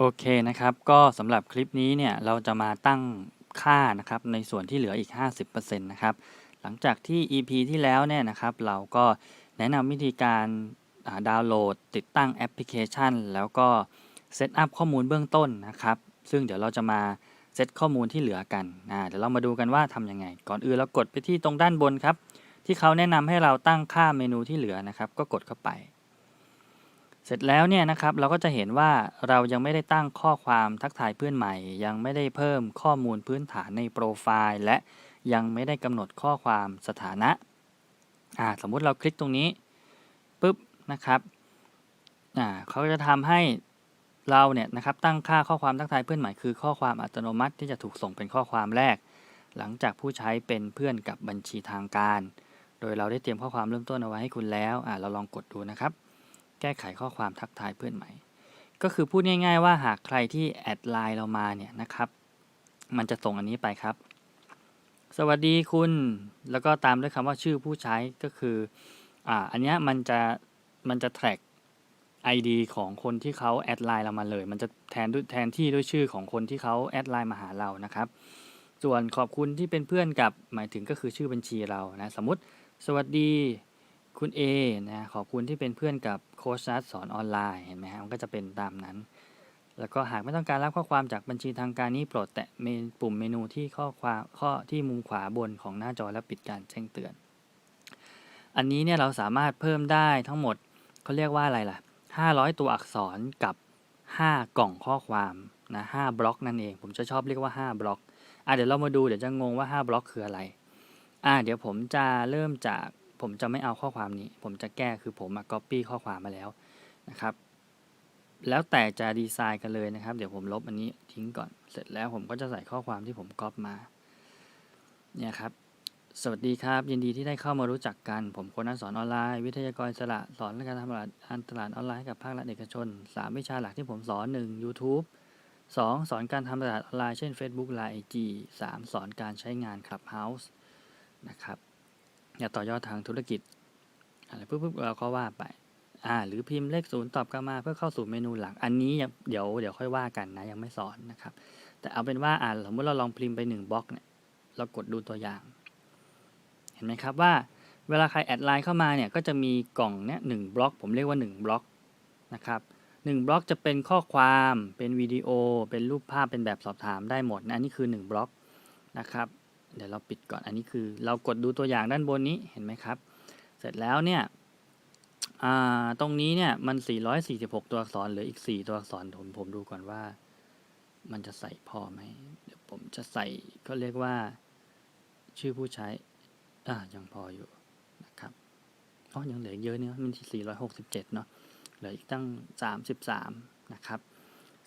โอเคนะครับ ก็สำหรับคลิปนี้เนี่ยเราจะมาตั้งค่านะครับในส่วนที่เหลืออีก 50%นะครับ หลังจากที่ EP ที่แล้วเนี่ยนะครับ เราก็แนะนำวิธีการาดาวน์โหลด ติดตั้งแอปพลิเคชัน แล้วก็เซตอัพข้อมูลเบื้องต้นนะครับ ซึ่งเดี๋ยวเราจะมาเซตข้อมูลที่เหลือกันเดี๋ยวเรามาดูกันว่าทำยังไง ก่อนอื่นเรากดไปที่ตรงด้านบนครับ ที่เขาแนะนำให้เราตั้งค่าเมนูที่เหลือนะครับ ก็กดเข้าไป เสร็จแล้วเนี่ยนะครับเราก็จะเห็นว่าเรายังไม่ได้ตั้งข้อความทักทายเพื่อนใหม่ ยังไม่ได้เพิ่มข้อมูลพื้นฐานในโปรไฟล์และยังไม่ได้กำหนดข้อความสถานะอ่าสมมุติเราคลิกตรงนี้ปุ๊บนะครับอ่าเขาจะทำให้เราเนี่ยนะครับตั้งค่าข้อความทักทายเพื่อนใหม่คือข้อความอัตโนมัติที่จะถูกส่งเป็นข้อความแรก หลังจากผู้ใช้เป็นเพื่อนกับบัญชีทางการ โดยเราได้เตรียมข้อความเริ่มต้นเอาไว้ให้คุณแล้วอ่าเราลองกดดูนะครับ แก้ไขข้อความทักทายเพื่อนใหม่ ก็คือพูดง่ายๆว่าหากใครที่แอดไลน์เรามาเนี่ยนะครับ มันจะส่งอันนี้ไปครับ สวัสดีคุณ แล้วก็ตามด้วยคำว่าชื่อผู้ใช้ก็คืออ่าอันนี้มันจะมันจะ track ID ของคนที่เขาแอดไลน์เรามาเลย มันจะแทนด้วยแทนที่ด้วยชื่อของคนที่เขาแอดไลน์มาหาเรานะครับ ส่วนขอบคุณที่เป็นเพื่อนกับหมายถึงก็คือชื่อบัญชีเรานะ สมมติสวัสดี คุณ A นะขอบคุณที่เป็นเพื่อนกับโค้ชนัทสอนออนไลน์เห็นไหมฮะมันก็จะเป็นตามนั้น แล้วก็หากไม่ต้องการรับข้อความจากบัญชีทางการนี้โปรดแตะเมนปุ่มเมนูที่ข้อความข้อที่มุมขวาบนของหน้าจอและปิดการแจ้งเตือน อันนี้เนี่ยเราสามารถเพิ่มได้ทั้งหมดเขาเรียกว่าอะไรล่ะ 500 ตัวอักษรกับ 5 กล่องข้อความนะ5บล็อกนั่นเอง ผมจะชอบเรียกว่า 5 บล็อกอะเดี๋ยวเรามาดูเดี๋ยวจะงงว่า 5 บล็อกคืออะไรอะเดี๋ยวผมจะเริ่มจาก ผมจะไม่เอาข้อความนี้ ผมจะแก้คือผมมา copy ข้อความมาแล้วนะครับ แล้วแต่จะดีไซน์กันเลยนะครับ เดี๋ยวผมลบอันนี้ทิ้งก่อน เสร็จแล้วผมก็จะใส่ข้อความที่ผมก๊อปมา เนี่ยครับ สวัสดีครับ ยินดีที่ได้เข้ามารู้จักกัน ผมคนนักสอนออนไลน์ วิทยากรสระสอนการทำตลาดการตลาดออนไลน์ให้กับภาครัฐเอกชน 3 วิชาหลักที่ผมสอน 1 YouTube 2 สอนการทำตลาดออนไลน์เช่น Facebook Line IG 3 สอนการใช้งาน Clubhouse นะครับ อยากต่อยอดทางธุรกิจอะไรปุ๊บปุ๊บเราก็ว่าไปอ่าหรือพิมพ์เลขศูนย์ตอบกลับมาเพื่อเข้าสู่เมนูหลัก อันนี้ยังเดี๋ยวเดี๋ยวค่อยว่ากันนะยังไม่สอนนะครับ แต่เอาเป็นว่าอ่าสมมติเราลองพิมพ์ไปหนึ่งบล็อกเนี่ยเรากดดูตัวอย่าง เห็นไหมครับว่าเวลาใครแอดไลน์เข้ามาเนี่ยก็จะมีกล่องเนี่ยหนึ่งบล็อก ผมเรียกว่าหนึ่งบล็อกนะครับหนึ่งบล็อกจะเป็นข้อความเป็นวิดีโอ เป็นรูปภาพเป็นแบบสอบถามได้หมดนะอันนี้คือหนึ่งบล็อกนะครับ เดี๋ยวเราปิดก่อนอันนี้คือเรากดดูตัวอย่างด้านบนนี้เห็นไหมครับ เสร็จแล้วเนี่ยตรงนี้เนี่ยมัน 446 ตัวอักษรเหลืออีก 4 ตัวอักษรผมผมดูก่อนว่า มันจะใส่พอไหมเดี๋ยวผมจะใส่ก็เรียกว่า ชื่อผู้ใช้อ่ายังพออยู่นะครับอ๋อยังเหลือเยอะเนี่ยมันที่467 เนาะเหลืออีกตั้ง 33 นะครับ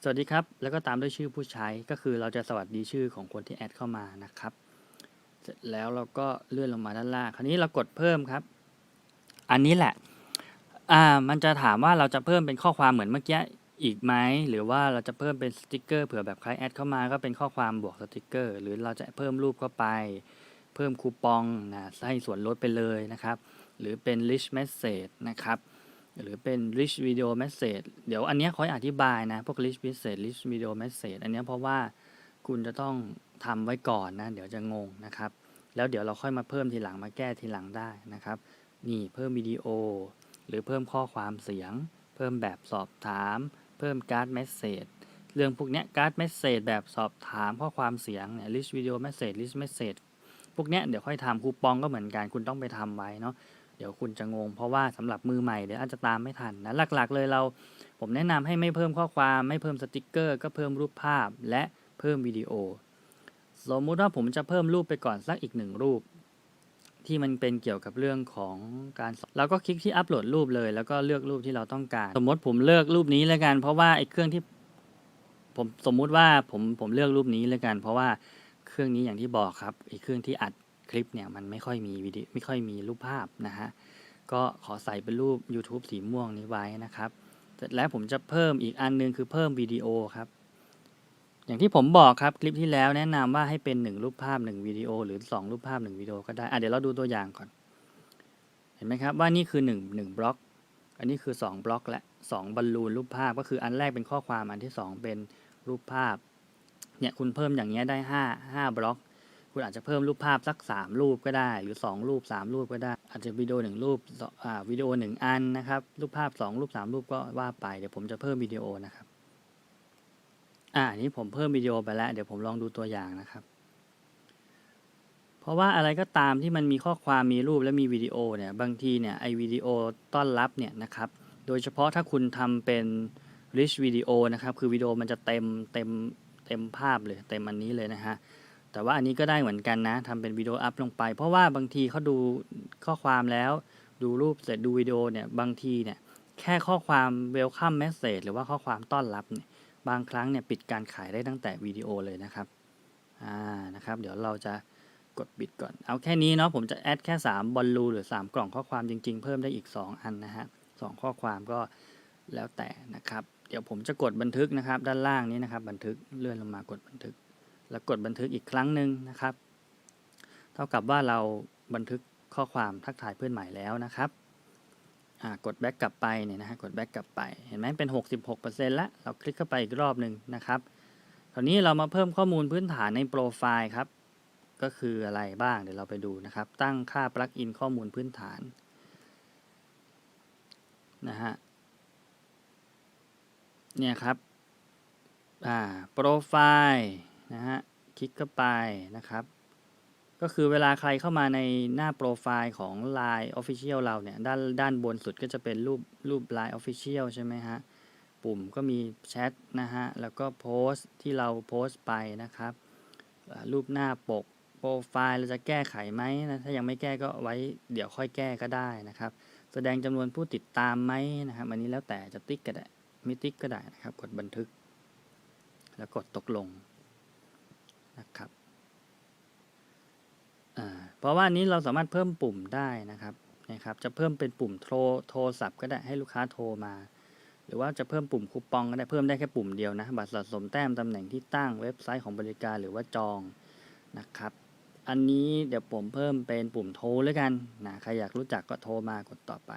สวัสดีครับ แล้วก็ตามด้วยชื่อผู้ใช้ก็คือเราจะสวัสดีชื่อของคนที่แอดเข้ามานะครับ ร็จแล้วเราก็เลื่อนลงมาด้านล่าง คราวนี้เรากดเพิ่มครับ อันนี้แหละ อ่า มันจะถามว่าเราจะเพิ่มเป็นข้อความเหมือนเมื่อกี้อีกไหม หรือว่าเราจะเพิ่มเป็นสติกเกอร์เผื่อแบบใครแอดเข้ามาก็เป็นข้อความบวกสติกเกอร์ หรือเราจะเพิ่มรูปเข้าไป เพิ่มคูปองนะให้ส่วนลดไปเลยนะครับ หรือเป็น rich message นะครับ หรือเป็น rich video message เดี๋ยวอันเนี้ยเขาอธิบายนะ พวก rich message rich video message อันเนี้ยเพราะว่าคุณจะต้องทำไว้ก่อนนะ เดี๋ยวจะงงนะครับ แล้วเดี๋ยวเราค่อยมาเพิ่มทีหลังมาแก้ทีหลังได้นะครับ นี่เพิ่มวิดีโอ หรือเพิ่มข้อความเสียง เพิ่มแบบสอบถาม เพิ่มการ์ดเมสเซจเรื่องพวกนี้การ์ดเมสเซจแบบสอบถามข้อความเสียงเนี่ย list video message list message พวกนี้เดี๋ยวค่อยทำคูปองก็เหมือนกันคุณต้องไปทำไว้เนาะเดี๋ยวคุณจะงง เพราะว่าสำหรับมือใหม่เดี๋ยวอาจจะตามไม่ทันนะหลักๆ เลยเรา ผมแนะนำให้ไม่เพิ่มข้อความ ไม่เพิ่มสติกเกอร์ ก็เพิ่มรูปภาพและเพิ่มวิดีโอ สมมุติว่าผมจะเพิ่มรูปไปก่อนสักอีกหนึ่งรูป ที่มันเป็นเกี่ยวกับเรื่องของการเราก็คลิกที่อัปโหลดรูปเลย แล้วก็เลือกรูปที่เราต้องการ สมมติผมเลือกรูปนี้แล้วกัน เพราะว่าไอ้เครื่องที่ผมสมมุติว่าผมผมเลือกรูปนี้แล้วกัน เพราะว่าเครื่องนี้อย่างที่บอกครับไอ้เครื่องที่อัดคลิปเนี่ยมันไม่ค่อยมีวิดีไม่ค่อยมีรูปภาพนะฮะก็ขอใส่เป็นรูป YouTube สีม่วงนี้ไว้นะครับ เสร็จแล้วผมจะเพิ่มอีกอันนึงคือเพิ่มวิดีโอครับ อย่างที่ผมบอกครับคลิปที่แล้วแนะนำว่าให้เป็น 1 รูปภาพ 1 วิดีโอ หรือ 2 รูปภาพ 1 วิดีโอก็ได้อะเดี๋ยวเราดูตัวอย่างก่อน เห็นไหมครับว่านี่คือ 1 1บล็อก อันนี้คือ 2 บล็อกและ 2 บอลลูนรูปภาพก็คืออันแรกเป็นข้อความอันที่ 2 เป็นรูปภาพเนี่ยคุณเพิ่มอย่างเงี้ยได้ 5 5 บล็อก คุณอาจจะเพิ่มรูปภาพสัก 3 รูปก็ได้ หรือ 2 รูป 3 รูปก็ได้ อาจจะวิดีโอ1รูปสองอ่าวิดีโอ 1 อันนะครับรูปภาพ 2 รูป 3 รูปก็ว่าไปเดี๋ยวผมจะเพิ่มวิดีโอนะครับ อ่าอันนี้ผมเพิ่มวิดีโอไปแล้ว เดี๋ยวผมลองดูตัวอย่างนะครับ เพราะว่าอะไรก็ตามที่มันมีข้อความมีรูปและมีวิดีโอเนี่ยบางทีเนี่ยไอวิดีโอต้อนรับเนี่ยนะครับ โดยเฉพาะถ้าคุณทำเป็น rich วิดีโอนะครับ คือวิดีโอมันจะเต็มเต็มเต็มภาพเลยเต็มอันนี้เลยนะฮะแต่ว่าอันนี้ก็ได้เหมือนกันนะทำเป็นวิดีโออัพลงไป เพราะว่าบางทีเขาดูข้อความแล้วดูรูปเสร็จดูวิดีโอเนี่ยบางทีเนี่ยแค่ข้อความ welcome message หรือว่าข้อความต้อนรับเนี่ย บางครั้งเนี่ยปิดการขายได้ตั้งแต่วิดีโอเลยนะครับอ่านะครับ เดี๋ยวเราจะกดปิดก่อน เอาแค่นี้เนาะผมจะแอดแค่ 3 บอลลูหรือ 3 กล่องข้อความจริง ๆ เพิ่มได้อีก 2 อันนะฮะสองข้อความก็แล้วแต่นะครับ เดี๋ยวผมจะกดบันทึกนะครับ ด้านล่างนี้นะครับ บันทึกเลื่อนลงมากดบันทึก แล้วกดบันทึกอีกครั้งหนึ่งนะครับ เท่ากับว่าเราบันทึกข้อความทักทายเพื่อนใหม่แล้วนะครับ กดแบ็กกลับไปเนี่ยนะฮะกดแบ็กกลับไป เห็นไหมเป็น 66%แล้วเราคลิกเข้าไปอีกรอบหนึ่งนะครับคราวนี้เรามาเพิ่มข้อมูลพื้นฐานในโปรไฟล์ครับ ก็คืออะไรบ้างเดี๋ยวเราไปดูนะครับ ตั้งค่าปลั๊กอินข้อมูลพื้นฐานนะฮะเนี่ยครับอ่าโปรไฟล์นะฮะคลิกเข้าไปนะครับ ก็คือเวลาใครเข้ามาในหน้าโปรไฟล์ของ Line Official เราเนี่ย ด้านด้านบนสุดก็จะเป็นรูปรูป Line Official ใช่ไหมฮะ ปุ่มก็มีแชทนะฮะ แล้วก็โพสต์ที่เราโพสต์ไปนะครับ รูปหน้าปกโปรไฟล์เราจะแก้ไขไหมนะถ้ายังไม่แก้ก็ไว้เดี๋ยวค่อยแก้ก็ได้นะครับ แสดงจำนวนผู้ติดตามไหมนะครับ อันนี้แล้วแต่จะติ๊กก็ได้ไม่ติ๊กก็ได้นะครับ กดบันทึก แล้วกดตกลงนะครับ เพราะว่าอันนี้เราสามารถเพิ่มปุ่มได้นะครับนะครับ จะเพิ่มเป็นปุ่มโทรโทรศัพท์ก็ได้ให้ลูกค้าโทรมา หรือว่าจะเพิ่มปุ่มคูปองก็ได้เพิ่มได้แค่ปุ่มเดียวนะ บัตรสะสมแต้มตำแหน่งที่ตั้งเว็บไซต์ของบริการหรือว่าจองนะครับ อันนี้เดี๋ยวผมเพิ่มเป็นปุ่มโทรแล้วกันนะใครอยากรู้จักก็โทรมากดต่อไป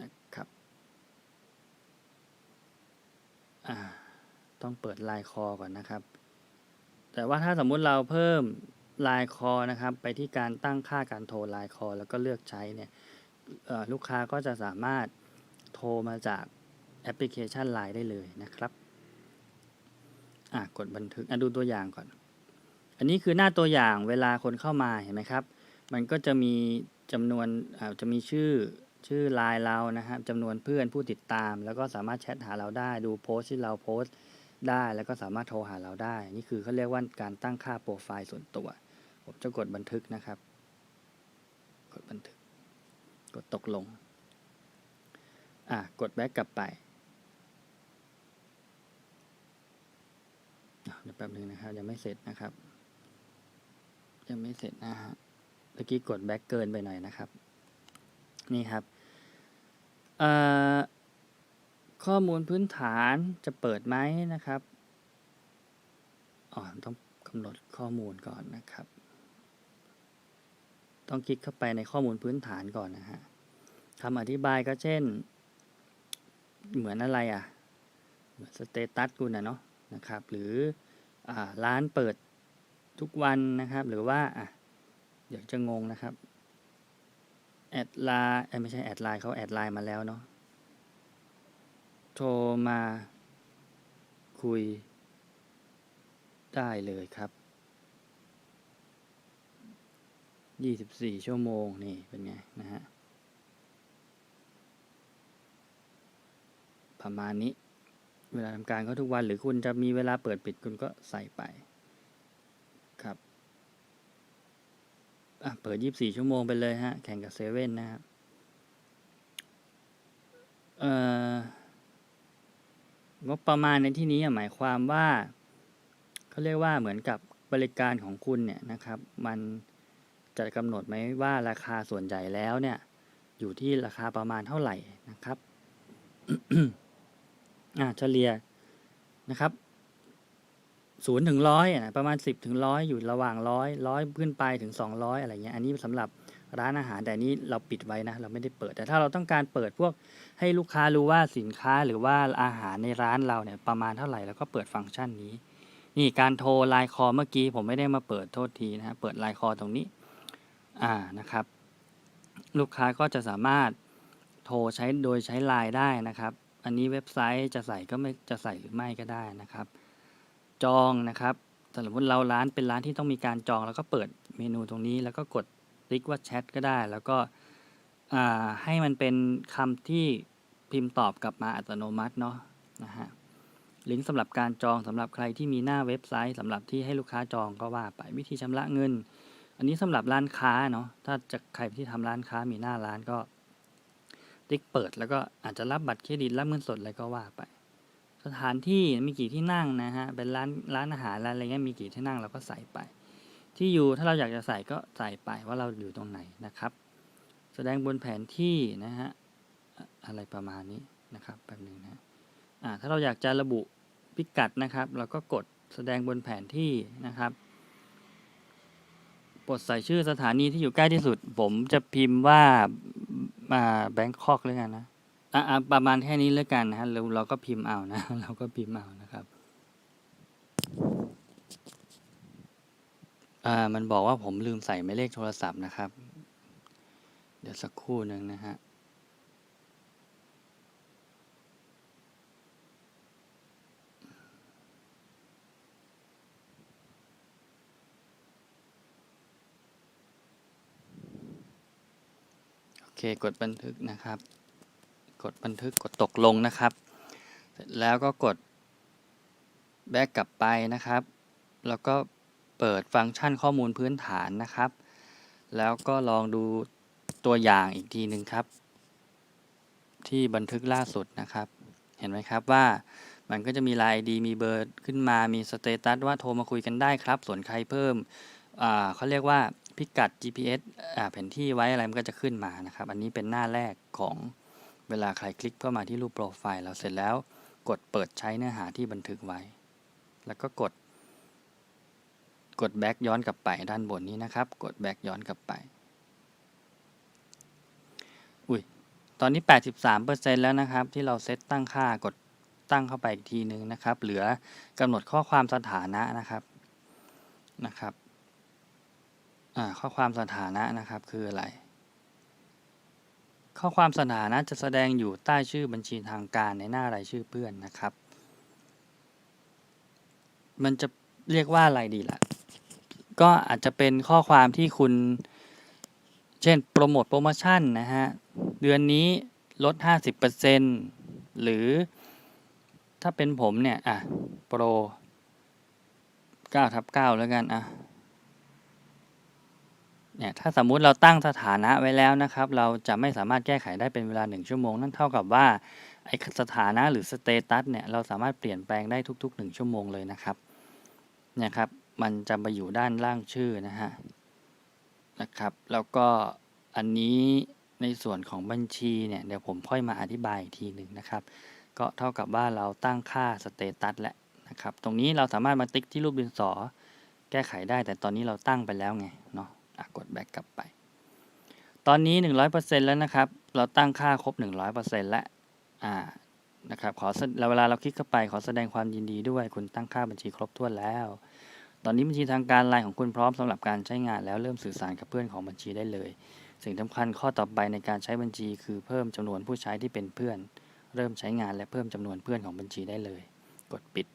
นะครับต้องเปิดไลน์คอก่อนนะครับ แต่ว่าถ้าสมมุติเราเพิ่ม ไลน์คอนะครับ ไปที่การตั้งค่าการโทรไลน์คอ แล้วก็เลือกใช้เนี่ยลูกค้าก็จะสามารถโทรมาจากแอปพลิเคชัน Line ได้เลยนะครับอะกดบันทึกอะดูตัวอย่างก่อน อันนี้คือหน้าตัวอย่างเวลาคนเข้ามาเห็นไหมครับ มันก็จะมีจำนวนอ่าจะมีชื่อชื่อไลน์เรานะครับจำนวนเพื่อนผู้ติดตาม แล้วก็สามารถแชทหาเราได้ดูโพสต์ที่เราโพสต์ ได้แล้วก็สามารถโทรหาเราได้ นี่คือเขาเรียกว่าการตั้งค่าโปรไฟล์ส่วนตัว ผมจะกดบันทึกนะครับ กดบันทึก กดตกลง อะ กดแบ็กกลับไปเดี๋ยวแป๊บนึงนะครับ ยังไม่เสร็จนะครับ ยังไม่เสร็จนะฮะเมื่อกี้กดแบ็กเกินไปหน่อยนะครับ นี่ครับ เอ่อ ข้อมูลพื้นฐานจะเปิดไหมนะครับอ๋อต้องกำหนดข้อมูลก่อนนะครับ ต้องคลิกเข้าไปในข้อมูลพื้นฐานก่อนนะฮะคำอธิบายก็เช่น เหมือนอะไรอะ เหมือนสเตตัสคุณนะเนาะนะครับ หรืออร้านเปิดทุกวันนะครับ หรือว่าอะเดี๋ยวจะงงนะครับแอดไลน์ไม่ใช่แอดไลน์เขาแอดไลน์มาแล้วเนาะ โทรมา คุย ได้เลยครับ 24 ชั่วโมงนี่เป็นไงนะฮะ ประมาณนี้ เวลาทำการก็ทุกวันหรือคุณจะมีเวลาเปิดปิดคุณก็ใส่ไปครับอะเปิด 24 ชั่วโมงไปเลยฮะ แข่งกับเซเว่นนะครับ เอ่อ งบประมาณในที่นี้หมายความว่าเขาเรียกว่าเหมือนกับบริการของคุณเนี่ยนะครับ มันจะกำหนดไหมว่าราคาส่วนใหญ่แล้วเนี่ย อยู่ที่ราคาประมาณเท่าไหร่นะครับอ่าเฉลี่ยนะครับศูนย์ถึงร้อยประมาณสิบถึงร้อยอยู่ระหว่างร้อยร้อยขึ้นไปถึงสองร้อยอะไรเงี้ยอันนี้สำหรับ ร้านอาหารแต่นี้เราปิดไว้นะเราไม่ได้เปิด แต่ถ้าเราต้องการเปิดพวกให้ลูกค้ารู้ว่าสินค้าหรือว่าอาหารในร้านเราเนี่ยประมาณเท่าไหร่แล้วก็เปิดฟังก์ชันนี้ นี่การโทรไลน์คอเมื่อกี้ผมไม่ได้มาเปิดโทษทีนะเปิดไลน์คอตรงนี้อ่านะครับ ลูกค้าก็จะสามารถโทรใช้โดยใช้ไลน์ได้นะครับ อันนี้เว็บไซต์จะใส่ก็ไม่จะใส่หรือไม่ก็ได้นะครับ จองนะครับสมมติเราร้านเป็นร้านที่ต้องมีการจองแล้วก็เปิดเมนูตรงนี้แล้วก็กด ติ๊กว่าแชทก็ได้ แล้วก็ให้มันเป็นคำที่พิมพ์ตอบกลับมาอัตโนมัติเนาะนะฮะลิงก์สำหรับการจองสำหรับใครที่มีหน้าเว็บไซต์สำหรับที่ให้ลูกค้าจองก็ว่าไปวิธีชำระเงิน อันนี้สำหรับร้านค้าเนาะถ้าจะใครที่ทำร้านค้ามีหน้าร้านก็ ติ๊กเปิดแล้วก็อาจจะรับบัตรเครดิตรับเงินสดอะไรก็ว่าไป สถานที่มีกี่ที่นั่งนะฮะเป็นร้านร้านอาหารร้านอะไรเงี้ยมีกี่ที่นั่งเราก็ใส่ไป ที่อยู่ถ้าเราอยากจะใส่ก็ใส่ไปว่าเราอยู่ตรงไหนนะครับ แสดงบนแผนที่นะฮะอะไรประมาณนี้นะครับแป๊บหนึงนะอ่าถ้าเราอยากจะระบุพิกัดนะครับ เราก็กดแสดงบนแผนที่นะครับกดใส่ชื่อสถานีที่อยู่ใกล้ที่สุด ผมจะพิมพ์ว่ามาแบงคอกแล้วกันนะอะอะประมาณแค่นี้แล้วกันนะฮะเราเราก็พิมพ์เอานะ เราก็พิมพ์เอานะครับ อ่า มันบอกว่าผมลืมใส่หมายเลขโทรศัพท์นะครับ เดี๋ยวสักครู่หนึ่งนะฮะ โอเค กดบันทึกนะครับ กดบันทึก กดตกลงนะครับ เสร็จแล้วก็กดแบกกลับไปนะครับ แล้วก็ เปิดฟังก์ชันข้อมูลพื้นฐานนะครับ แล้วก็ลองดูตัวอย่างอีกทีหนึ่งครับ ที่บันทึกล่าสุดนะครับ เห็นไหมครับว่ามันก็จะมีไลน์ดีมีเบอร์ขึ้นมามีสเตตัสว่าโทรมาคุยกันได้ครับ ส่วนใครเพิ่มเขาเรียกว่าพิกัด GPS แผนที่ไว้อะไรมันก็จะขึ้นมานะครับ อันนี้เป็นหน้าแรกของเวลาใครคลิกเข้ามาที่รูปโปรไฟล์เราเสร็จแล้ว กดเปิดใช้เนื้อหาที่บันทึกไว้ แล้วก็กด กดแบ็กย้อนกลับไปด้านบนนี้นะครับ กดแบ็กย้อนกลับไป อุ้ย ตอนนี้ 83%แล้วนะครับ ที่เราเซตตั้งค่ากดตั้งเข้าไปอีกทีหนึ่งนะครับ เหลือกำหนดข้อความสถานะนะครับนะครับข้อความสถานะนะครับคืออะไร ข้อความสถานะจะแสดงอยู่ใต้ชื่อบัญชีทางการในหน้ารายชื่อเพื่อนนะครับ มันจะเรียกว่าอะไรดีล่ะ ก็อาจจะเป็นข้อความที่คุณ เช่นโปรโมทโปรโมชั่นนะฮะ เดือนนี้ลด 50%หรือถ้าเป็นผมเนี่ย อะ โปร9ทับ9แล้วกันอะเนี่ยถ้าสมมุติเราตั้งสถานะไว้แล้วนะครับ เราจะไม่สามารถแก้ไขได้เป็นเวลา 1 ชั่วโมง นั่นเท่ากับว่าไอสถานะหรือสเตตัสเนี่ยเราสามารถเปลี่ยนแปลงได้ทุก ๆ 1 ชั่วโมงเลยนะครับเนี่ยครับ มันจะมาอยู่ด้านล่างชื่อนะฮะนะครับ แล้วก็อันนี้ในส่วนของบัญชีเนี่ยเดี๋ยวผมค่อยมาอธิบายอีกทีหนึ่งนะครับ ก็เท่ากับว่าเราตั้งค่าสเตตัสแล้วนะครับ ตรงนี้เราสามารถมาติ๊กที่รูปดินสอ แก้ไขได้แต่ตอนนี้เราตั้งไปแล้วไงเนาะะกดแบ็กกลับไป ตอนนี้ 100%แล้วนะครับ เราตั้งค่าครบ 100%แล้วอ่านะครับขอเวลาเราคลิกเข้าไปขอแสดงความยินดีด้วย คุณตั้งค่าบัญชีครบถ้วนแล้ว ตอนนี้บัญชีทางการไลน์ของคุณพร้อมสำหรับการใช้งานแล้วเริ่มสื่อสารกับเพื่อนของบัญชีได้เลย สิ่งสำคัญข้อต่อไปในการใช้บัญชีคือเพิ่มจำนวนผู้ใช้ที่เป็นเพื่อน เริ่มใช้งานและเพิ่มจำนวนเพื่อนของบัญชีได้เลย กดปิด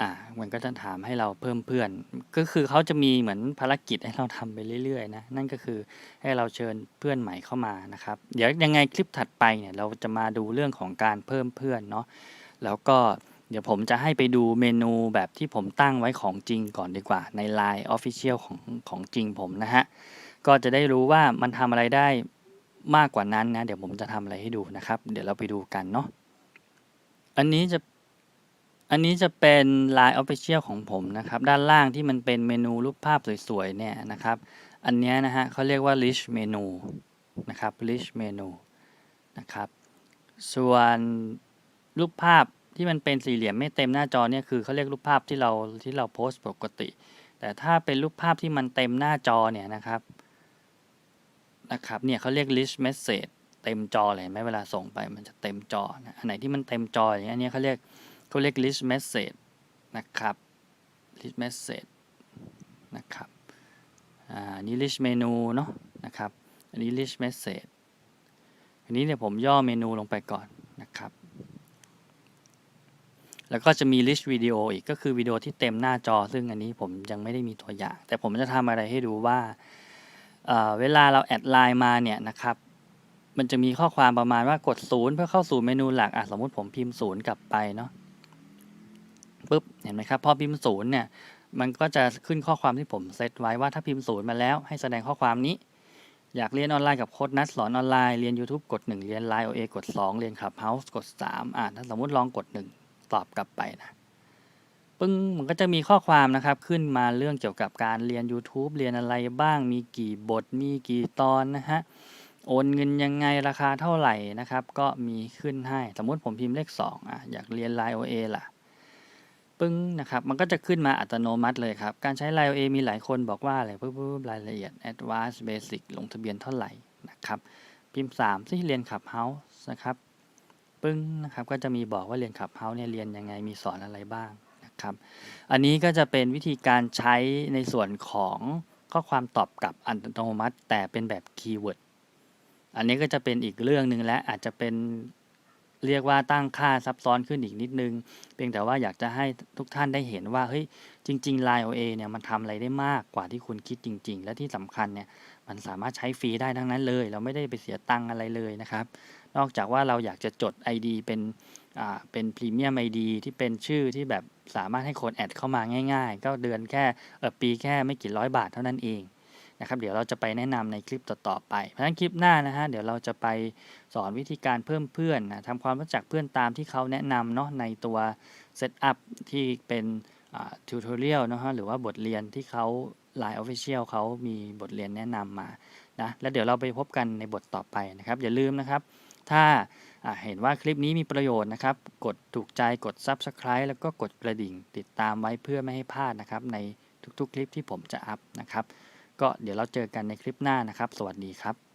อ่ามันก็จะถามให้เราเพิ่มเพื่อน ก็คือเขาจะมีเหมือนภารกิจให้เราทำไปเรื่อยๆนะนั่นก็คือให้เราเชิญเพื่อนใหม่เข้ามานะครับ เดี๋ยวยังไงคลิปถัดไปเนี่ยเราจะมาดูเรื่องของการเพิ่มเพื่อนเนาะแล้วก็ เดี๋ยวผมจะให้ไปดูเมนูแบบที่ผมตั้งไว้ของจริงก่อนดีกว่า ใน Line Official ของของจริงผมนะฮะ ก็จะได้รู้ว่ามันทำอะไรได้มากกว่านั้นนะ เดี๋ยวผมจะทำอะไรให้ดูนะครับ เดี๋ยวเราไปดูกันเนาะอันนี้จะอันนี้จะเป็น Line Official ของผมนะครับ ด้านล่างที่มันเป็นเมนูรูปภาพสวยๆเนี่ยนะครับ อันนี้นะฮะเขาเรียกว่า Rich Menu นะครับ Rich Menu นะครับ ส่วนรูปภาพ ที่มันเป็นสี่เหลี่ยมไม่เต็มหน้าจอเนี่ยคือเขาเรียกรูปภาพที่เราที่เราโพสต์ปกติ แต่ถ้าเป็นรูปภาพที่มันเต็มหน้าจอเนี่ยนะครับนะครับเนี่ยเขาเรียก rich message เต็มจอเลยไหมเวลาส่งไปมันจะเต็มจอนะอันไหนที่มันเต็มจออย่างเงี้ยอันนี้เขาเรียกเขาเรียก rich message นะครับ rich message นะครับอ่านนี้ rich menu เนาะนะครับอันนี้ rich message อันนี้เนี่ยผมย่อเมนูลงไปก่อนนะครับ แล้วก็จะมี rich video อีกก็คือวิดีโอที่เต็มหน้าจอ ซึ่งอันนี้ผมยังไม่ได้มีตัวอย่าง แต่ผมจะทำอะไรให้ดูว่าเเวลาเราแอดไลน์มาเนี่ยนะครับมันจะมีข้อความประมาณว่ากดศูนย์เพื่อเข้าสู่เมนูหลักอะสมมติผมพิมพ์ศูนย์กลับไปเนาะปุ๊บเห็นไหมครับพอพิมพ์ศูนย์เนี่ยมันก็จะขึ้นข้อความที่ผมเซตไว้ว่าถ้าพิมพ์ศูนย์มาแล้วให้แสดงข้อความนี้ อยากเรียนออนไลน์กับโค้ดนัดสอนออนไลน์เรียน YouTube กด 1 เรียน Line OA กด 2 เรียน Clubhouse กด3อ่าถ้าสมมติลองกด 1 ตอบกลับไปนะปึ้งมันก็จะมีข้อความนะครับ ขึ้นมาเรื่องเกี่ยวกับการเรียน YouTube เรียนอะไรบ้าง มีกี่บท มีกี่ตอนนะฮะ โอนเงินยังไงราคาเท่าไหร่นะครับ ก็มีขึ้นให้ สมมติผมพิมพ์เลข2อะอยากเรียน Line OA ล่ะ ปึ้งนะครับ มันก็จะขึ้นมาอัตโนมัติเลยครับ การใช้ Line OA มีหลายคนบอกว่าอะไรปุ๊บรายละเอียด Advanced Basic ลงทะเบียนเท่าไหร่นะครับ พิมพ์3ที่เรียน Clubhouse นะครับ ปึ้งนะครับก็จะมีบอกว่าเรียน Clubhouse เนี่ยเรียนยังไงมีสอนอะไรบ้างนะครับอันนี้ก็จะเป็นวิธีการใช้ในส่วนของข้อความตอบกลับอัตโนมัติ แต่เป็นแบบคีย์เวิร์ดอันนี้ก็จะเป็นอีกเรื่องหนึ่งและอาจจะเป็นเรียกว่าตั้งค่าซับซ้อนขึ้นอีกนิดนึง เพียงแต่ว่าอยากจะให้ทุกท่านได้เห็นว่าเฮ้ยจริง ๆ Line OA เนี่ยมันทำอะไรได้มากกว่าที่คุณคิดจริง ๆ และที่สำคัญเนี่ย มันสามารถใช้ฟรีได้ทั้งนั้นเลย เราไม่ได้ไปเสียตังค์อะไรเลยนะครับ นอกจากว่าเราอยากจะจด ID เป็นอ่าเป็นพรีเมียม ID ที่เป็นชื่อที่แบบสามารถให้คนแอดเข้ามาง่าย ๆ ก็เดือนแค่เออปีแค่ไม่กี่ร้อยบาทเท่านั้นเองนะครับ เดี๋ยวเราจะไปแนะนำในคลิปต่อๆไป เพราะฉะนั้นคลิปหน้านะฮะเดี๋ยวเราจะไปสอนวิธีการเพิ่มเพื่อนนะทำความรู้จักเพื่อนตามที่เขาแนะนำเนาะในตัวเซตอัพที่เป็นทิวทอเรียลนะฮะหรือว่าบทเรียนที่เขา Line Official เขามีบทเรียนแนะนำมานะแล้วเดี๋ยวเราไปพบกันในบทต่อไปนะครับ อย่าลืมนะครับ ถ้าอ่าเห็นว่าคลิปนี้มีประโยชน์นะครับ กดถูกใจกด Subscribe แล้วก็กดกระดิ่ง ติดตามไว้เพื่อไม่ให้พลาดนะครับ ในทุกๆ คลิปที่ผมจะอัพนะครับ ก็เดี๋ยวเราเจอกันในคลิปหน้านะครับ สวัสดีครับ